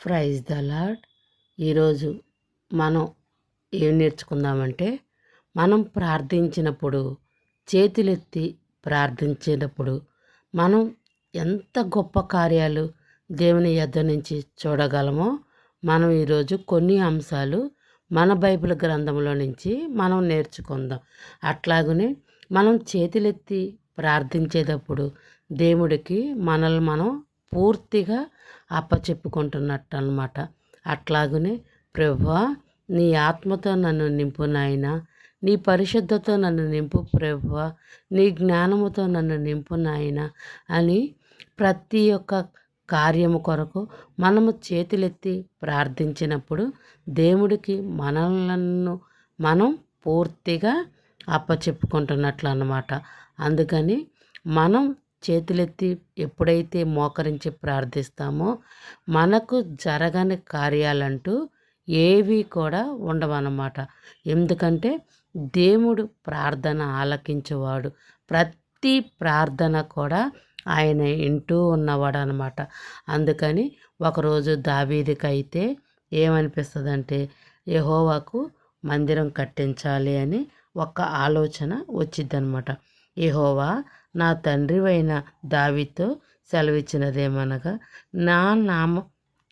Praise the lord ఈరోజు మనం ఏం నేర్చుకుందామంటే మనం ప్రార్థించినప్పుడు చేతులెత్తి ప్రార్థించేటప్పుడు మనం ఎంత గొప్ప కార్యాలు దేవుని యొద్ద నుంచి చూడగలమో మనం ఈరోజు కొన్ని అంశాలు మన బైబిల్ గ్రంథంలో నుంచి మనం నేర్చుకుందాం. అట్లాగనే మనం చేతులెత్తి ప్రార్థించేటప్పుడు దేవుడికి మనల్ని మనం పూర్తిగా అప్పచెప్పుకుంటున్నట్టు అనమాట అట్లాగనే ప్రభా నీ ఆత్మతో నన్ను నింపు నాయన. నీ పరిశుద్ధతో నన్ను నింపు ప్రభువ నీ జ్ఞానముతో నన్ను నింపు నాయన. అని ప్రతి ఒక్క కార్యము కొరకు మనము చేతులెత్తి ప్రార్థించినప్పుడు దేవుడికి మనలను మనం పూర్తిగా అప్పచెప్పుకుంటున్నట్లు అన్నమాట అందుకని మనం చేతులెత్తి ఎప్పుడైతే మోకరించి ప్రార్థిస్తామో మనకు జరగని కార్యాలంటూ ఏవి కూడా ఉండవన్నమాట. ఎందుకంటే దేవుడు ప్రార్థన ఆలకించేవాడు. ప్రతి ప్రార్థన కూడా ఆయన వింటూ ఉన్నవాడు అనమాట అందుకని ఒకరోజు దావీదికైతే అయితే ఏమనిపిస్తుందంటే యహోవాకు మందిరం కట్టించాలి అని ఒక ఆలోచన వచ్చిద్దనమాట యహోవా నా తండ్రివైన దావితో సెలవిచ్చినదేమనగా నా నామ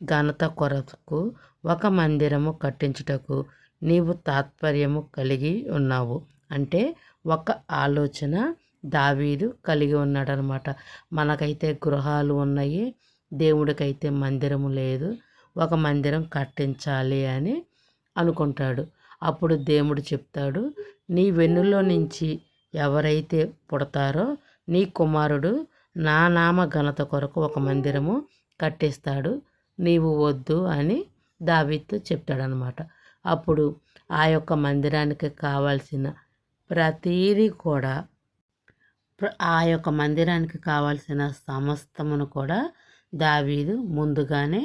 ఘనత కొరకు ఒక మందిరము కట్టించుటకు నీవు తాత్పర్యము కలిగి ఉన్నావు. అంటే ఒక ఆలోచన దావీదు కలిగి ఉన్నాడనమాట. మనకైతే గృహాలు ఉన్నాయి దేవుడికైతే మందిరము లేదు ఒక మందిరం కట్టించాలి అని అనుకుంటాడు. అప్పుడు దేవుడు చెప్తాడు నీ వెన్నులో నుంచి ఎవరైతే పుడతారో నీ కుమారుడు నా నామ ఘనత కొరకు ఒక మందిరము కట్టిస్తాడు. నీవు వద్దు అని దావిత్తు చెప్తాడనమాట అప్పుడు ఆ యొక్క మందిరానికి కావాల్సిన ప్రతీది కూడా ఆ యొక్క మందిరానికి కావాల్సిన సమస్తమును కూడా దావీదు ముందుగానే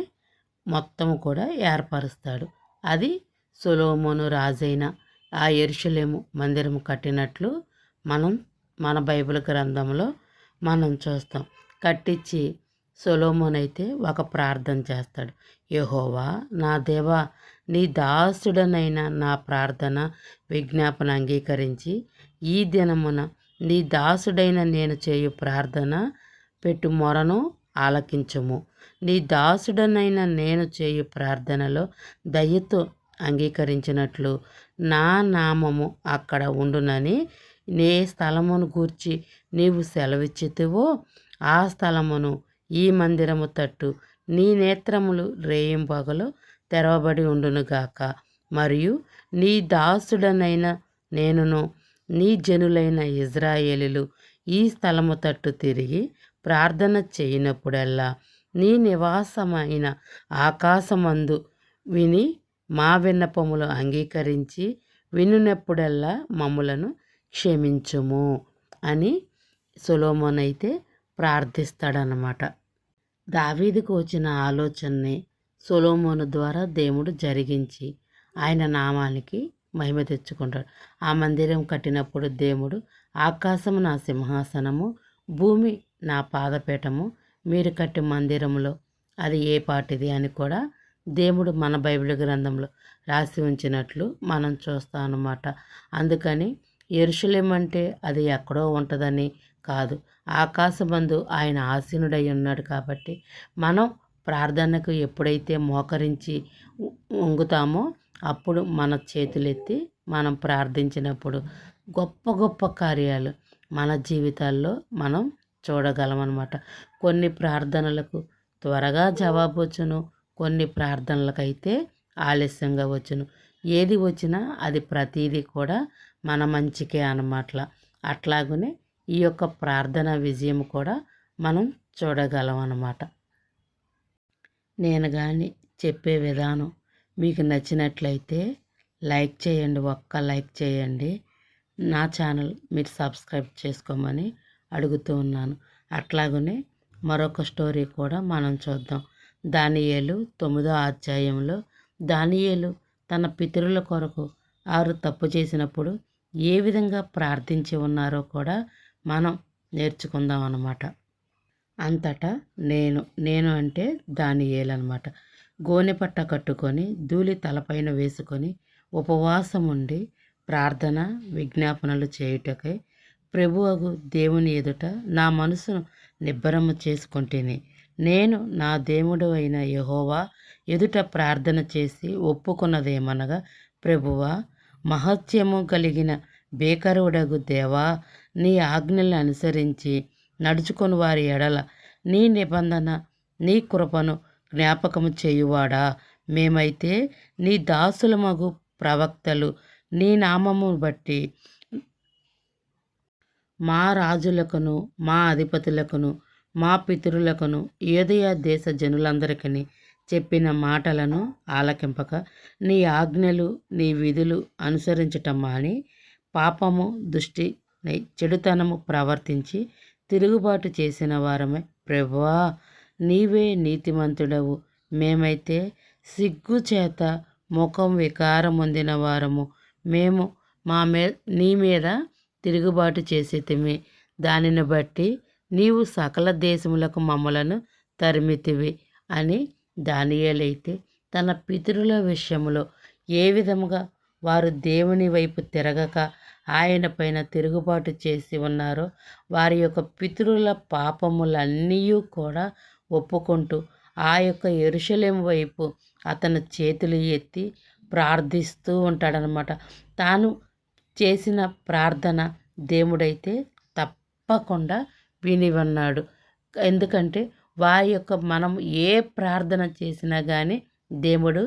మొత్తం కూడా ఏర్పరుస్తాడు. అది సులోమోను రాజైన ఆ ఎరుషులేము మందిరము కట్టినట్లు మనం మన బైబిల్ గ్రంథంలో మనం చూస్తాం. కట్టించి సొలోమోన్ అయితే ఒక ప్రార్థన చేస్తాడు. యహోవా నా దేవా నీ దాసుడనైన నా ప్రార్థన విజ్ఞాపన అంగీకరించి ఈ దినమున నీ దాసుడైన నేను చేయు ప్రార్థన పెట్టు మొరను ఆలకించము. నీ దాసుడనైన నేను చేయు ప్రార్థనలో దయతో అంగీకరించినట్లు నా నామము అక్కడ ఉండునని నే స్థలమును గూర్చి నీవు సెలవిచ్చితివో ఆ స్థలమును ఈ మందిరము తట్టు నీ నేత్రములు రేయింపగలు తెరవబడి ఉండునుగాక మరియు నీ దాసుడనైన నేనును నీ జనులైన ఇజ్రాయేలులు ఈ స్థలము తట్టు తిరిగి ప్రార్థన చేయనప్పుడల్లా నీ నివాసమైన ఆకాశమందు విని మా విన్నపములు అంగీకరించి వినునప్పుడల్లా మమ్ములను క్షమించుము అని సులోమోన్ అయితే ప్రార్థిస్తాడనమాట దావీదికి వచ్చిన ఆలోచనని సొలోమోను ద్వారా దేవుడు జరిగించి ఆయన నామానికి మహిమ తెచ్చుకుంటాడు. ఆ మందిరం కట్టినప్పుడు దేవుడు ఆకాశము నా సింహాసనము భూమి నా పాదపీఠము మీరు కట్టి మందిరంలో అది ఏ పాటిది అని కూడా దేవుడు మన బైబిల్ గ్రంథంలో రాసి ఉంచినట్లు మనం చూస్తాం అన్నమాట అందుకని ఎరుషులేం అంటే అది ఎక్కడో ఉంటుందని కాదు. ఆకాశబంధు ఆయన ఆసీనుడై ఉన్నాడు కాబట్టి మనం ప్రార్థనకు ఎప్పుడైతే మోకరించి వంగుతామో అప్పుడు మన చేతులెత్తి మనం ప్రార్థించినప్పుడు గొప్ప గొప్ప కార్యాలు మన జీవితాల్లో మనం చూడగలమన్నమాట. కొన్ని ప్రార్థనలకు త్వరగా జవాబు వచ్చును కొన్ని ప్రార్థనలకైతే ఆలస్యంగా వచ్చును. ఏది వచ్చినా అది ప్రతీది కూడా మన మంచికే అన్నమాట అట్లాగనే ఈ యొక్క ప్రార్థన విజయం కూడా మనం చూడగలం అన్నమాట. నేను కానీ చెప్పే విధానం మీకు నచ్చినట్లయితే లైక్ చేయండి ఒక్క లైక్ చేయండి. నా ఛానల్ మీరు సబ్స్క్రైబ్ చేసుకోమని అడుగుతూ ఉన్నాను. అట్లాగనే మరొక స్టోరీ కూడా మనం చూద్దాం. దానియేలు తొమ్మిదో అధ్యాయంలో దానియేలు తన పితరుల కొరకు ఆరు తప్పు చేసినప్పుడు ఏ విధంగా ప్రార్థించి ఉన్నారో కూడా మనం నేర్చుకుందాం అన్నమాట. అంతటా నేను నేను అంటే దాని ఏలనమాట గోనెపట్ట కట్టుకొని ధూళి తలపైన వేసుకొని ఉపవాసం ఉండి ప్రార్థన విజ్ఞాపనలు చేయుటకై ప్రభువగు దేవుని ఎదుట నా మనసును నిబ్బరము చేసుకుంటేనే నేను నా దేవుడు అయిన యహోవా ఎదుట ప్రార్థన చేసి ఒప్పుకున్నదేమనగా ప్రభువా మహత్యము కలిగిన బేకరుడగు దేవా నీ ఆజ్ఞలను అనుసరించి నడుచుకొని వారి ఎడల నీ నిబంధన నీ కృపను జ్ఞాపకము చేయువాడా? మేమైతే నీ దాసుల మగు ప్రవక్తలు నీ నామము బట్టి మా రాజులకును మా అధిపతులకును మా పితరులకును ఏదయ దేశ జనులందరికీ చెప్పిన మాటలను ఆలకింపక నీ ఆజ్ఞలు నీ విధులు అనుసరించటం మాని పాపము దుష్టి చెడుతనము ప్రవర్తించి తిరుగుబాటు చేసిన వారమే ప్రభువా. నీవే నీతిమంతుడవు. మేమైతే సిగ్గు చేత ముఖం వికారం పొందిన వారము. మేము మా మే నీ మీద తిరుగుబాటు చేసేతిమి. దానిని బట్టి నీవు సకల దేశములకు మమ్మలను తరిమితివి అని దానియేలైతే తన పితరుల విషయంలో ఏ విధముగా వారు దేవుని వైపు తిరగక ఆయన పైన తిరుగుబాటు చేసి ఉన్నారో వారి యొక్క పితరుల పాపములన్నీ కూడా ఒప్పుకుంటూ ఆ యొక్క ఎరుషలేం వైపు అతను చేతులు ఎత్తి ప్రార్థిస్తూ ఉంటాడనమాట. తాను చేసిన ప్రార్థన దేవుడైతే తప్పకుండా విని ఉన్నాడు. ఎందుకంటే వారి యొక్క మనం ఏ ప్రార్థన చేసినా కానీ దేవుడు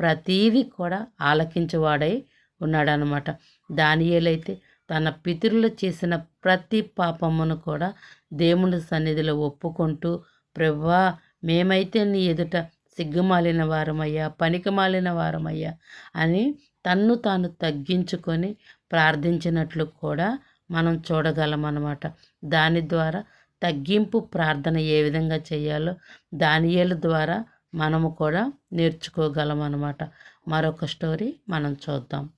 ప్రతీది కూడా ఆలకించేవాడై ఉన్నాడనమాట దానియేలైతే తన పితరులు చేసిన ప్రతి పాపమును కూడా దేవుని సన్నిధిలో ఒప్పుకుంటూ ప్రభా మేమైతే నీ ఎదుట సిగ్గుమాలిన వారమయ్యా పనికిమాలిన వారమయ్యా అని తన్ను తాను తగ్గించుకొని ప్రార్థించినట్లు కూడా మనం చూడగలం అన్నమాట దాని ద్వారా తగ్గింపు ప్రార్థన ఏ విధంగా చేయాలో దానియేల ద్వారా మనము కూడా నేర్చుకోగలం అన్నమాట మరొక స్టోరీ మనం చూద్దాం.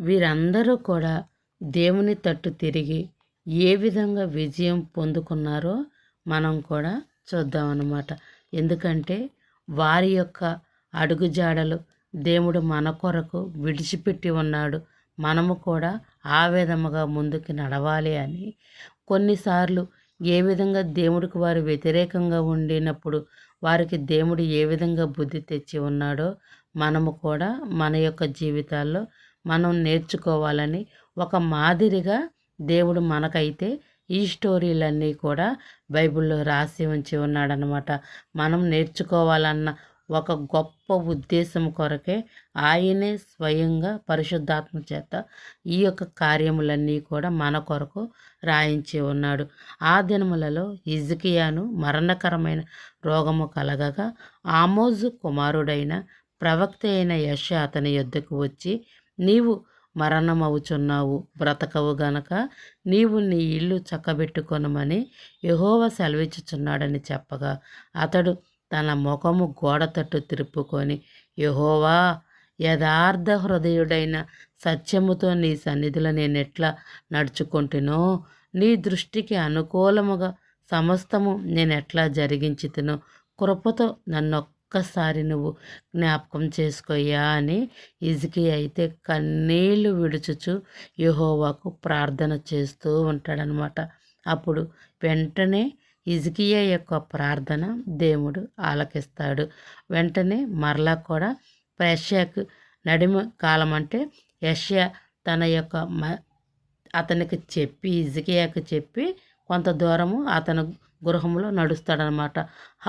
వీరందరూ కూడా దేవుని తట్టు తిరిగి ఏ విధంగా విజయం పొందుకున్నారో మనం కూడా చూద్దామన్నమాట. ఎందుకంటే వారి యొక్క అడుగుజాడలు దేవుడు మన కొరకు విడిచిపెట్టి ఉన్నాడు. మనము కూడా ఆ విధముగా ముందుకు నడవాలి అని. కొన్నిసార్లు ఏ విధంగా దేవుడికి వారు వ్యతిరేకంగా ఉండినప్పుడు వారికి దేవుడు ఏ విధంగా బుద్ధి తెచ్చి ఉన్నాడో మనము కూడా మన యొక్క జీవితాల్లో మనం నేర్చుకోవాలని ఒక మాదిరిగా దేవుడు మనకైతే ఈ స్టోరీలన్నీ కూడా బైబిల్లో రాసి ఉంచి ఉన్నాడనమాట మనం నేర్చుకోవాలన్న ఒక గొప్ప ఉద్దేశం కొరకే ఆయనే స్వయంగా పరిశుద్ధాత్మ చేత ఈ యొక్క కార్యములన్నీ కూడా మన కొరకు రాయించి ఉన్నాడు. ఆ దినములలో ఇజకియాను మరణకరమైన రోగము కలగగా ఆమోజు కుమారుడైన ప్రవక్త అయిన యశ అతని యొద్దకు వచ్చి నీవు మరణమవుచున్నావు బ్రతకవు గనక నీవు నీ ఇల్లు చక్కబెట్టుకొనమని యహోవ సెలవిచ్చుచున్నాడని చెప్పగా అతడు తన ముఖము గోడ తట్టు తిరుపుకొని యహోవా యథార్థ హృదయుడైన సత్యముతో నీ సన్నిధిలో నేను ఎట్లా నడుచుకుంటునో నీ దృష్టికి అనుకూలముగా సమస్తము నేను ఎట్లా జరిగించుతునో కృపతో నన్నొక్కసారి నువ్వు జ్ఞాపకం చేసుకోయ్యా అని ఇజికి అయితే కన్నీళ్ళు విడుచుచు యహోవాకు ప్రార్థన చేస్తూ ఉంటాడనమాట అప్పుడు వెంటనే ఇజికియా యొక్క ప్రార్థన దేవుడు ఆలకిస్తాడు. వెంటనే మరలా కూడా యష్యాకు నడిమ కాలం అంటే యష్యా తన యొక్క మ అతనికి చెప్పి ఇజికియాకు చెప్పి కొంత దూరము అతను గృహంలో నడుస్తాడనమాట.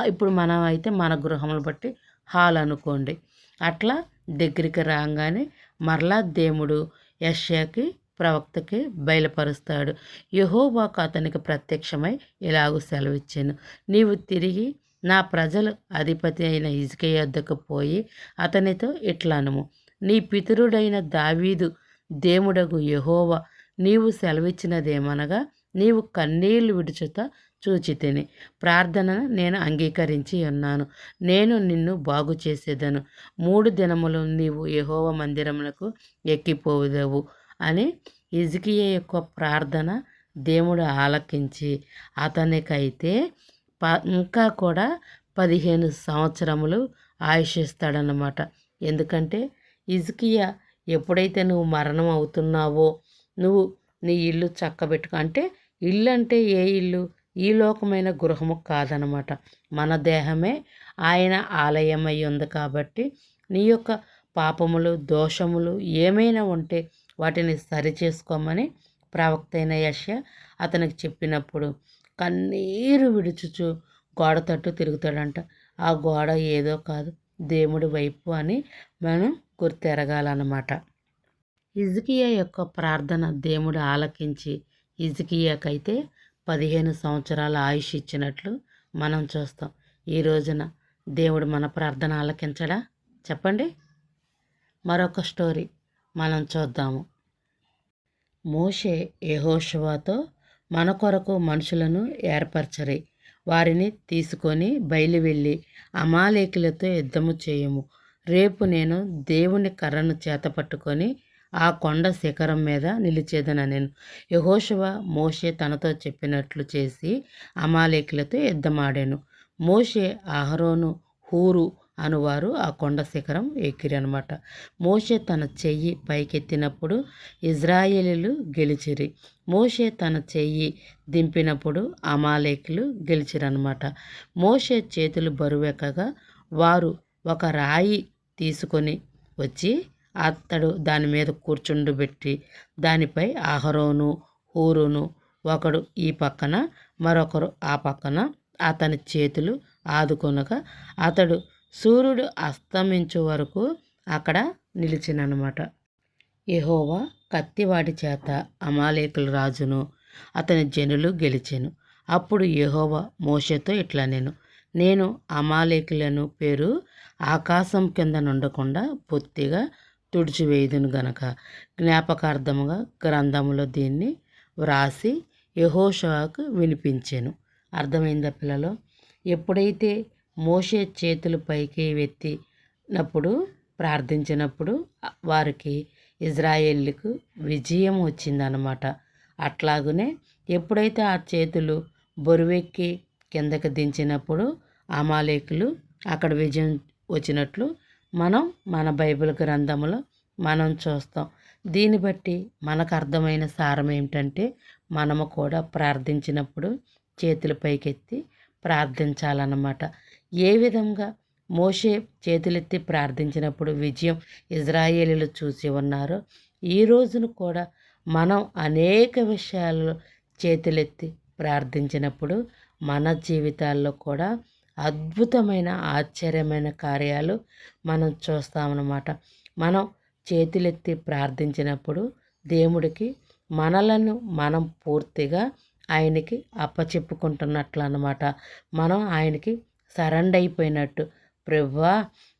ఇప్పుడు మనం అయితే మన గృహములు బట్టి హాల్ అనుకోండి. అట్లా దగ్గరికి రాగానే మరలా దేవుడు యష్యాకి ప్రవక్తకి బయలుపరుస్తాడు. యహోవాకు అతనికి ప్రత్యక్షమై ఇలాగూ సెలవిచ్చాను. నీవు తిరిగి నా ప్రజలు అధిపతి అయిన ఇసుక యొద్దకు పోయి అతనితో ఇట్లానుము. నీ పితరుడైన దావీదు దేవుడగు యహోవ నీవు సెలవిచ్చినదేమనగా నీవు కన్నీళ్ళు విడుచుత చూచి తిని ప్రార్థనను నేను అంగీకరించి ఉన్నాను. నేను నిన్ను బాగు చేసేదను మూడు దినములు నీవు యహోవ మందిరములకు ఎక్కిపోవుదవు. అని ఇజికియ యొక్క ప్రార్థన దేవుడు ఆలకించి అతనికైతే ప ఇంకా కూడా పదిహేను సంవత్సరములు ఆయుషిస్తాడనమాట ఎందుకంటే ఇజ్కియా ఎప్పుడైతే నువ్వు మరణం అవుతున్నావో నువ్వు నీ ఇల్లు చక్కబెట్టుకో అంటే ఇల్లు అంటే ఏ ఇల్లు? ఈ లోకమైన గృహము కాదనమాట మన దేహమే ఆయన ఆలయమై ఉంది కాబట్టి నీ యొక్క పాపములు దోషములు ఏమైనా ఉంటే వాటిని సరిచేసుకోమని ప్రవక్త అయిన యశ అతనికి చెప్పినప్పుడు కన్నీరు విడుచుచు గోడ తట్టు తిరుగుతాడంట. ఆ గోడ ఏదో కాదు దేవుడి వైపు అని మనం గుర్తెరగాలన్నమాట. ఇజకియా యొక్క ప్రార్థన దేవుడు ఆలకించి ఇజకియాకైతే పదిహేను సంవత్సరాల ఆయుష్ ఇచ్చినట్లు మనం చూస్తాం. ఈ రోజున దేవుడు మన ప్రార్థన ఆలకించడా? చెప్పండి. మరొక స్టోరీ. మనం చూద్దాము. మోషే యెహోషువతో మన కొరకు మనుషులను ఏర్పరచరి. వారిని తీసుకొని బయలువెళ్ళి అమాలేకులతో యుద్ధము చేయము. రేపు నేను దేవుని కర్రను చేతపట్టుకొని ఆ కొండ శిఖరం మీద నిలిచేదన నేను యహోషవ మోషే తనతో చెప్పినట్లు చేసి అమాలేకులతో యుద్ధమాడాను. మోషే అహరోను హూరు అనువారు ఆ కొండ శిఖరం ఎక్కిరనమాట మోషే తన చెయ్యి పైకెత్తినప్పుడు ఇజ్రాయేలీలు గెలిచిరి. మోషే తన చెయ్యి దింపినప్పుడు అమాలేకులు గెలిచిరనమాట మోషే చేతులు బరువెక్కగా వారు ఒక రాయి తీసుకొని వచ్చి అతడు దాని మీద కూర్చుండబెట్టి దానిపై ఆహరోను ఊరును ఒకడు ఈ పక్కన మరొకరు ఆ పక్కన అతని చేతులు ఆదుకొనగా అతడు సూర్యుడు అస్తమించు వరకు అక్కడ నిలిచిననమాట. యహోవా కత్తివాడి చేత అమాలేకుల రాజును అతని జనులు గెలిచాను. అప్పుడు యహోవా మోషతో ఇట్లా నేను నేను అమాలేకులను పేరు ఆకాశం కింద నుండకుండా పొత్తిగా తుడిచివేయుదును గనక. జ్ఞాపకార్థముగా గ్రంథములో దీన్ని వ్రాసి యహోషాకు వినిపించాను. అర్థమైందా పిల్లలు? ఎప్పుడైతే మోషే చేతులు పైకి ఎత్తినప్పుడు ప్రార్థించినప్పుడు వారికి ఇజ్రాయేళ్ళకు విజయం వచ్చిందనమాట అట్లాగనే ఎప్పుడైతే ఆ చేతులు బొరువెక్కి కిందకి దించినప్పుడు అమాలేకులు అక్కడ విజయం వచ్చినట్లు మనం మన బైబిల్ గ్రంథంలో మనం చూస్తాం. దీన్ని బట్టి మనకు అర్థమైన సారం ఏమిటంటే మనము కూడా ప్రార్థించినప్పుడు చేతులు పైకెత్తి ప్రార్థించాలన్నమాట. ఏ విధంగా మోషే చేతులెత్తి ప్రార్థించినప్పుడు విజయం ఇజ్రాయేలీలు చూసి ఉన్నారో? ఈ రోజును కూడా మనం అనేక విషయాల్లో చేతులెత్తి ప్రార్థించినప్పుడు మన జీవితాల్లో కూడా అద్భుతమైన ఆశ్చర్యమైన కార్యాలు మనం చూస్తామన్నమాట. మనం చేతులెత్తి ప్రార్థించినప్పుడు దేవుడికి మనలను మనం పూర్తిగా ఆయనకి అప్పచెప్పుకుంటున్నట్లు అనమాట మనం ఆయనకి సరెండ్ అయిపోయినట్టు. ప్రభువా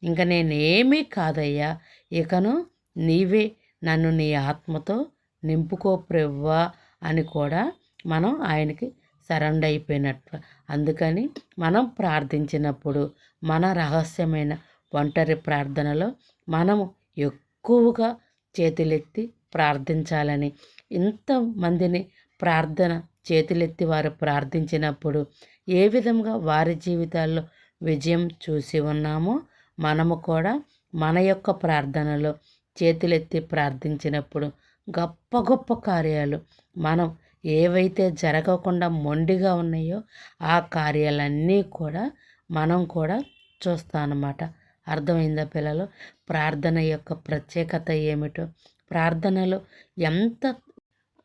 ఇంకా నేనేమీ కాదయ్యా. ఇకను నీవే నన్ను నీ ఆత్మతో నింపుకో ప్రభువా అని కూడా మనం ఆయనకి సరెండ్ అయిపోయినట్లు అందుకని మనం ప్రార్థించినప్పుడు మన రహస్యమైన ఒంటరి ప్రార్థనలో మనము ఎక్కువగా చేతులెత్తి ప్రార్థించాలని ఇంతమందిని ప్రార్థన చేతులెత్తి వారు ప్రార్థించినప్పుడు ఏ విధంగా వారి జీవితాల్లో విజయం చూసి ఉన్నామో మనము కూడా మన యొక్క ప్రార్థనలో చేతులెత్తి ప్రార్థించినప్పుడు గొప్ప గొప్ప కార్యాలు మనం ఏవైతే జరగకుండా మొండిగా ఉన్నాయో ఆ కార్యాలన్నీ కూడా మనం కూడా చూస్తామన్నమాట అర్థమైందా పిల్లలు? ప్రార్థన యొక్క ప్రత్యేకత ఏమిటో? ప్రార్థనలు ఎంత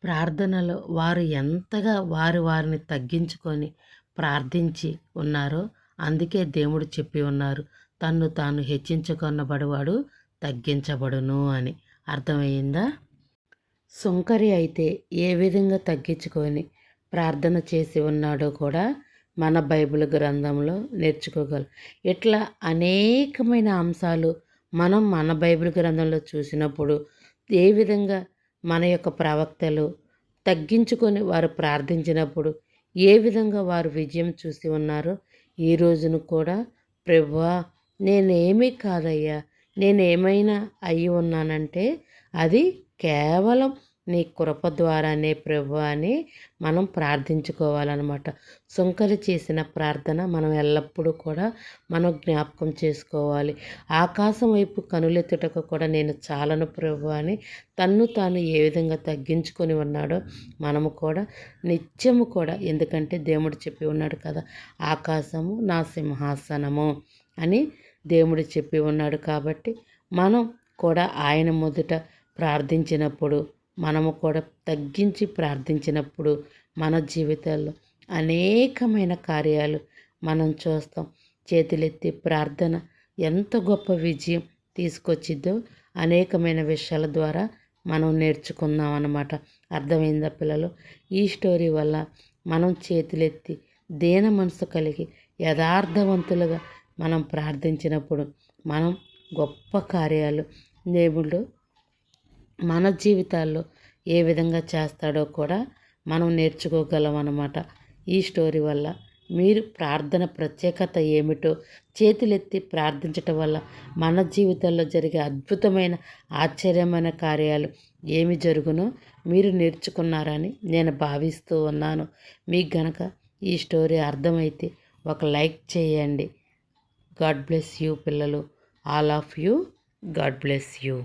ప్రార్థనలో వారు ఎంతగా వారి వారిని తగ్గించుకొని ప్రార్థించి ఉన్నారో అందుకే దేవుడు చెప్పి ఉన్నారు తన్ను తాను హెచ్చించుకొన్నబడివాడు తగ్గించబడును అని. అర్థమైందా? సుంకరి అయితే ఏ విధంగా తగ్గించుకొని ప్రార్థన చేసి ఉన్నాడో కూడా మన బైబిల్ గ్రంథంలో నేర్చుకోగలం. ఇట్లా అనేకమైన అంశాలు మనం మన బైబిల్ గ్రంథంలో చూసినప్పుడు ఏ విధంగా మన యొక్క ప్రవక్తలు తగ్గించుకొని వారు ప్రార్థించినప్పుడు ఏ విధంగా వారు విజయం చూసి ఉన్నారో ఈ రోజును కూడా ప్రభువా నేనేమీ కాదయ్యా నేను ఏమైనా అయి ఉన్నానంటే అది కేవలం నీ కృప ద్వారానే ప్రభు అని మనం ప్రార్థించుకోవాలన్నమాట. సుంకరి చేసిన ప్రార్థన మనం ఎల్లప్పుడూ కూడా మనం జ్ఞాపకం చేసుకోవాలి. ఆకాశం వైపు కనులెత్తుటకు కూడా నేను చాలను ప్రభు అని తన్ను తాను ఏ విధంగా తగ్గించుకొని ఉన్నాడో మనము కూడా నిత్యము కూడా ఎందుకంటే దేవుడు చెప్పి ఉన్నాడు కదా ఆకాశము నా సింహాసనము అని దేవుడు చెప్పి ఉన్నాడు కాబట్టి మనం కూడా ఆయన మొదట ప్రార్థించినప్పుడు మనము కూడా తగ్గించి ప్రార్థించినప్పుడు మన జీవితాల్లో అనేకమైన కార్యాలు మనం చూస్తాం. చేతులెత్తి ప్రార్థన ఎంత గొప్ప విజయం తీసుకొచ్చిద్దో అనేకమైన విషయాల ద్వారా మనం నేర్చుకుందాం అన్నమాట. అర్థమైందా పిల్లలు? ఈ స్టోరీ వల్ల మనం చేతులెత్తి దేన మనసు కలిగి యథార్థవంతులుగా మనం ప్రార్థించినప్పుడు మనం గొప్ప కార్యాలు దేవుడు మన జీవితాల్లో ఏ విధంగా చేస్తాడో కూడా మనం నేర్చుకోగలం అన్నమాట ఈ స్టోరీ వల్ల మీరు ప్రార్థన ప్రత్యేకత ఏమిటో చేతులెత్తి ప్రార్థించటం వల్ల మన జీవితంలో జరిగే అద్భుతమైన ఆశ్చర్యమైన కార్యాలు ఏమి జరుగునో మీరు నేర్చుకున్నారని నేను భావిస్తూ ఉన్నాను. మీకు గనక ఈ స్టోరీ అర్థమైతే ఒక లైక్ చేయండి. గాడ్ బ్లెస్ యూ పిల్లలు. All of you. God bless you.